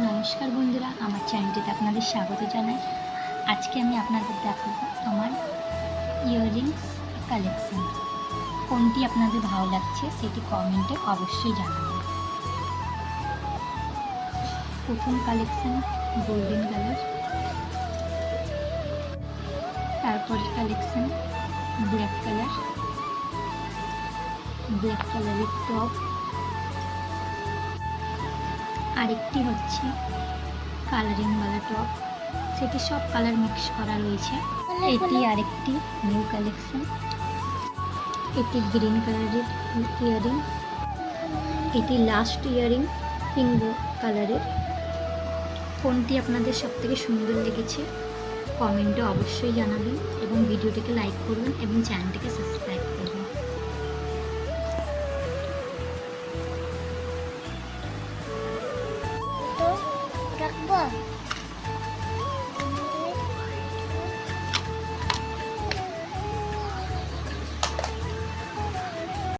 নমস্কার বন্ধুরা, আমার চ্যানেলটিতে আপনাদের স্বাগত জানাই। আজকে আমি আপনাদের দেখাবো আমার ইয়াররিংস কালেকশন কোনটি আপনাদের ভালো লাগছে সেটি কমেন্টে অবশ্যই জানাবেন। প্রথম কালেকশন গোল্ডেন কালার তারপরে কালেকশন ব্ল্যাক কালার ব্ল্যাক কালারের টপ আরেকটি হচ্ছে কালারিং বালা টপ সেটি সব কালার মিক্স করা রয়েছে। এটি আরেকটি নিউ কালেকশন এটি গ্রিন কালারের ইয়ারিং এটি লাস্ট ইয়ারিং পিঙ্ক কালারের কোনটি আপনাদের সব থেকে সুন্দর লেগেছে? কমেন্টে অবশ্যই জানাবেন এবং ভিডিওটিকে লাইক করবেন এবং চ্যানেলটিকে সাবস্ক্রাইব